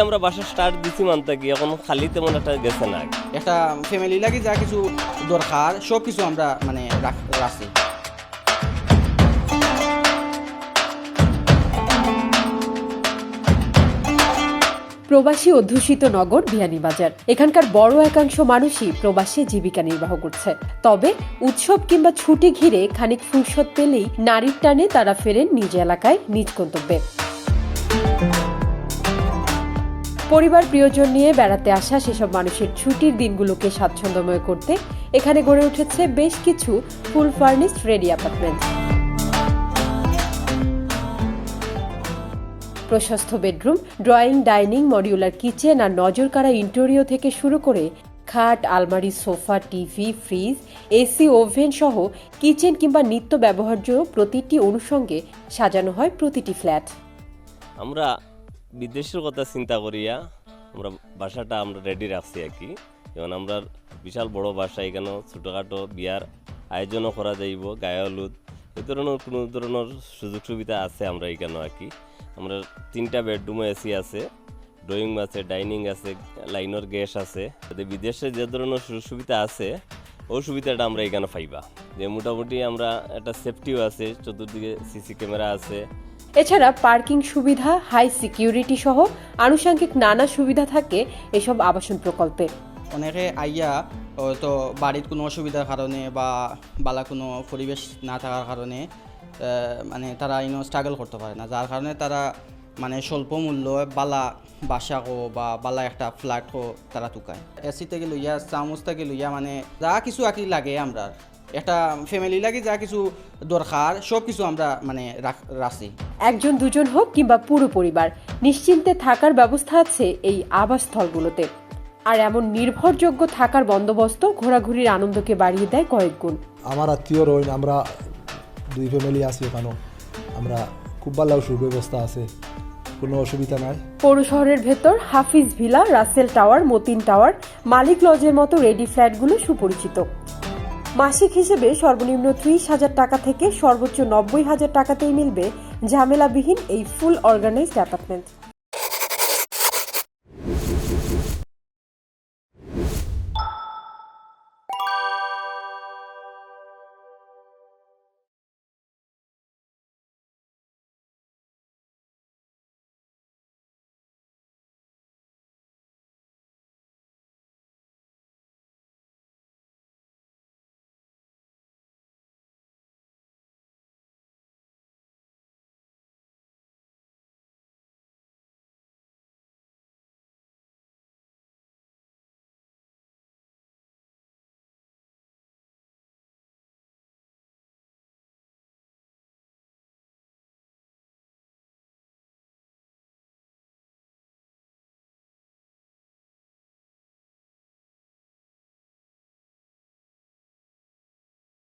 আমরা বাসা স্টার্ট দিছি মানতে কি এখন খালি তেমন একটা গেছে না। একটা ফ্যামিলি লাগে যা কিছু দরকার সব কিছু আমরা মানে রাখ- রাখছি। প্রবাসী অধ্যুষিত নগর বিয়ানীবাজার এখানকার বড় একাংশ মানুষই প্রবাসী জীবিকা নির্বাহ করছে। তবে উৎসব কিংবা ছুটি ঘিরে খানিক ফুরসত পেলেই নারীর টানে তারা ফেরেন নিজ এলাকায় নিজ গন্তব্যে। পরিবার প্রিয়জন নিয়ে বেড়াতে আসা সেসব মানুষের ছুটির দিনগুলোকে স্বাচ্ছন্দ্যময় করতে এখানে গড়ে উঠেছে বেশ কিছু ফুল ফার্নিশড রেডি অ্যাপার্টমেন্ট। প্রশস্ত bedroom, drawing, dining, modular kitchen আর নজরকাড়া ইন্টেরিয়র থেকে শুরু করে খাট, আলমারি, sofa, TV, fridge, AC, oven সহ কিচেন কিংবা নিত্য ব্যবহার্য প্রতিটি অনুষঙ্গে সাজানো হয় প্রতিটি ফ্ল্যাট। আমরা বিদেশের কথা চিন্তা করিয়া আমরা বাসাটা আমরা রেডি রাখছি আর কি। যেমন আমরা বিশাল বড় বাসা এখানে ছোটোখাটো বিয়ার আয়োজনও করা যাইব, গায়ে হলুদ এই ধরনের কোনো ধরনের সুযোগ সুবিধা আছে আমরা এখানে আর কি। আমরা তিনটা বেডরুমে এসি আছে ড্রয়িং আছে ডাইনিং আছে লাইনের গ্যাস আছে। বিদেশে যে ধরনের সুযোগ সুবিধা আছে ওই সুবিধাটা আমরা এখানে পাইবা। যে মোটামুটি আমরা একটা সেফটিও আছে, চতুর্দিকে সিসি ক্যামেরা আছে এছাড়া পার্কিং সুবিধা, হাই সিকিউরিটি সহ আনুষঙ্গিক নানা সুবিধা থাকে এসব আবাসন প্রকল্পে। অনেকে আইয়া হয়তো বাড়ির কোনো অসুবিধার কারণে বা বালা কোনো পরিবেশ না থাকার কারণে মানে তারা ইনো স্ট্রাগল করতে পারে না। যার কারণে তারা মানে স্বল্প মূল্য বালা বাসা কো বা বালা একটা ফ্ল্যাট কো তারা টুকায় এসি থেকে লইয়া চামচ থেকে লইয়া মানে যা কিছু আকি লাগে আমরা একটা ফ্যামিলি লাগে যা কিছু দরকার সব কিছু আমরা মানে রাখ- রাখছি। একজন দুজন হোক কিংবা পুরো পরিবার নিশ্চিন্তে থাকার ব্যবস্থা আছে এই আবাসস্থলগুলোতে। আর এমন নির্ভরযোগ্য থাকার বন্দোবস্ত ঘোরাঘুরির আনন্দকে বাড়িয়ে দেয় কয়েক গুণ। আমার আত্মীয় রইন আমরা দুই ফ্যামিলি আছি ওখানেও আমরা খুব ভালো সুব্যবস্থা আছে কোনো অসুবিধা নাই। পৌর শহরের ভেতর Hafiz villa Russell tower Matin tower Malik লজের মতো রেডি ফ্ল্যাটগুলো সুপরিচিত। মাসিক হিসেবে সর্বনিম্ন ত্রিশ হাজার টাকা থেকে সর্বোচ্চ নব্বই হাজার টাকাতেই মিলবে ঝামেলাবিহীন এই ফুল অর্গানাইজড অ্যাপার্টমেন্ট।